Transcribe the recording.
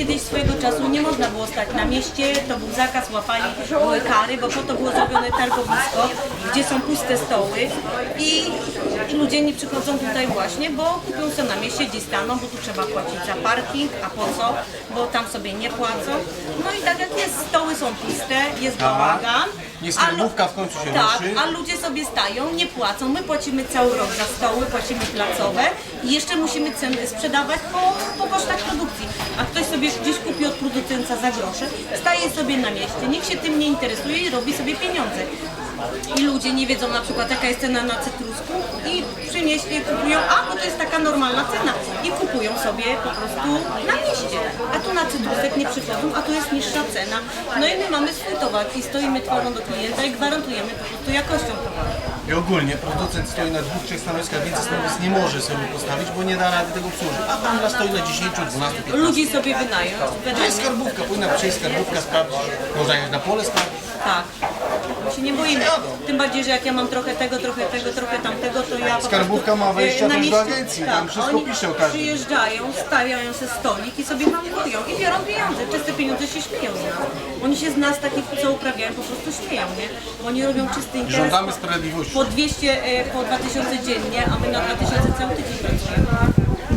kiedyś swojego czasu nie można było stać na mieście, to był zakaz, łapali, były kary, bo po to było zrobione targowisko, gdzie są puste stoły i ludzie nie przychodzą tutaj właśnie, bo kupią sobie na mieście, gdzie staną, bo tu trzeba płacić za parking, a po co, bo tam sobie nie płacą. No i tak jak jest, stoły są puste, jest bałagan. Nie skarbówka w końcu się Tak, ruszy. a ludzie sobie stają, nie płacą. My płacimy cały rok za stoły, płacimy placowe i jeszcze musimy ceny sprzedawać po, po producenta za grosze, staje sobie na mieście, nikt się tym nie interesuje i robi sobie pieniądze. I ludzie nie wiedzą na przykład jaka jest cena na cytrusku i przynieśli, kupują, a bo to jest taka normalna cena i kupują sobie po prostu na mieście. A tu na cytrusek nie przychodzą, a tu jest niższa cena. No i my mamy swój towar i stoimy twarzą do klienta i gwarantujemy po prostu jakością towaru. I ogólnie producent stoi na dwóch, trzech stanowiskach, więcej stanowisk nie może sobie postawić, bo nie da rady tego obsłużyć. A handlarz stoi na 10, 12, 15. Ludzi sobie wynająć, To jest skarbówka, powinna przyjść skarbówka, sprawdzić. Można jechać na pole sprawdzić. Tak. Się nie boimy. Tym bardziej, że jak ja mam trochę tego, trochę tego, trochę tamtego, to ja po Skarbówka prostu, ma e, na też do mieście- agencji, tam wszystko oni pisze o każdym. przyjeżdżają, stawiają sobie stolik i sobie handlują i biorą pieniądze. Przez te pieniądze się śmieją z nas. Oni się z nas takich, co uprawiają, po prostu śmieją, nie? Bo oni robią czysty interes. Żądamy sprawiedliwości. Po 200, e, po 2000 dziennie, a my na 2000 cały tydzień pracujemy.